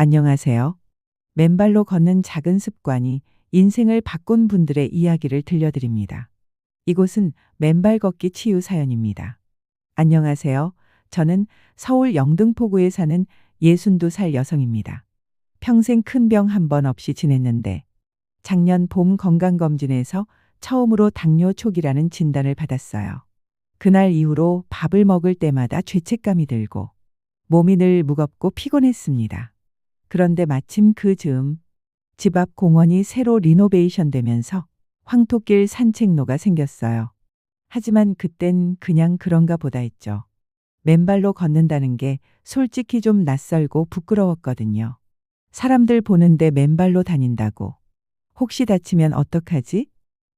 안녕하세요. 맨발로 걷는 작은 습관이 인생을 바꾼 분들의 이야기를 들려드립니다. 이곳은 맨발 걷기 치유 사연입니다. 안녕하세요. 저는 서울 영등포구에 사는 62살 여성입니다. 평생 큰 병 한 번 없이 지냈는데 작년 봄 건강검진에서 처음으로 당뇨 초기라는 진단을 받았어요. 그날 이후로 밥을 먹을 때마다 죄책감이 들고 몸이 늘 무겁고 피곤했습니다. 그런데 마침 그 즈음 집 앞 공원이 새로 리노베이션 되면서 황토길 산책로가 생겼어요. 하지만 그땐 그냥 그런가 보다 했죠. 맨발로 걷는다는 게 솔직히 좀 낯설고 부끄러웠거든요. 사람들 보는데 맨발로 다닌다고. 혹시 다치면 어떡하지?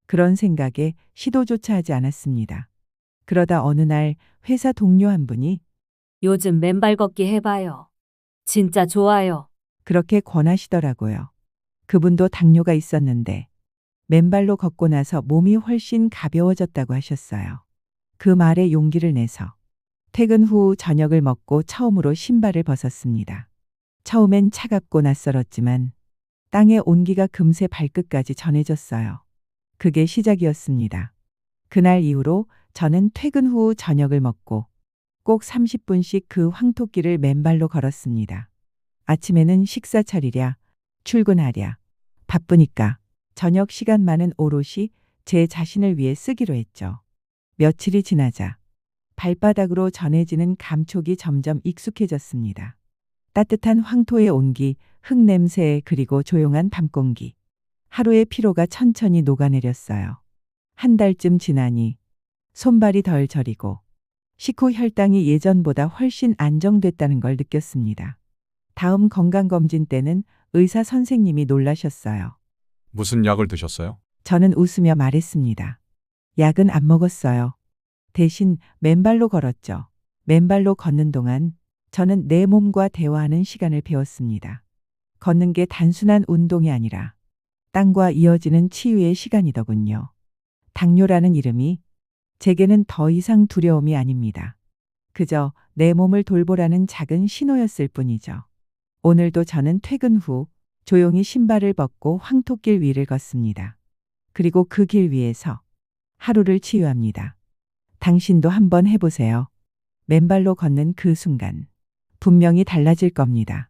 그런 생각에 시도조차 하지 않았습니다. 그러다 어느 날 회사 동료 한 분이 요즘 맨발 걷기 해봐요. 진짜 좋아요. 그렇게 권하시더라고요. 그분도 당뇨가 있었는데 맨발로 걷고 나서 몸이 훨씬 가벼워졌다고 하셨어요. 그 말에 용기를 내서 퇴근 후 저녁을 먹고 처음으로 신발을 벗었습니다. 처음엔 차갑고 낯설었지만 땅의 온기가 금세 발끝까지 전해졌어요. 그게 시작이었습니다. 그날 이후로 저는 퇴근 후 저녁을 먹고 꼭 30분씩 그 황토길을 맨발로 걸었습니다. 아침에는 식사 차리랴, 출근하랴, 바쁘니까 저녁 시간만은 오롯이 제 자신을 위해 쓰기로 했죠. 며칠이 지나자 발바닥으로 전해지는 감촉이 점점 익숙해졌습니다. 따뜻한 황토의 온기, 흙냄새, 그리고 조용한 밤 공기. 하루의 피로가 천천히 녹아내렸어요. 한 달쯤 지나니 손발이 덜 저리고 식후 혈당이 예전보다 훨씬 안정됐다는 걸 느꼈습니다. 다음 건강검진 때는 의사 선생님이 놀라셨어요. 무슨 약을 드셨어요? 저는 웃으며 말했습니다. 약은 안 먹었어요. 대신 맨발로 걸었죠. 맨발로 걷는 동안 저는 내 몸과 대화하는 시간을 배웠습니다. 걷는 게 단순한 운동이 아니라 땅과 이어지는 치유의 시간이더군요. 당뇨라는 이름이 제게는 더 이상 두려움이 아닙니다. 그저 내 몸을 돌보라는 작은 신호였을 뿐이죠. 오늘도 저는 퇴근 후 조용히 신발을 벗고 황토길 위를 걷습니다. 그리고 그 길 위에서 하루를 치유합니다. 당신도 한번 해보세요. 맨발로 걷는 그 순간 분명히 달라질 겁니다.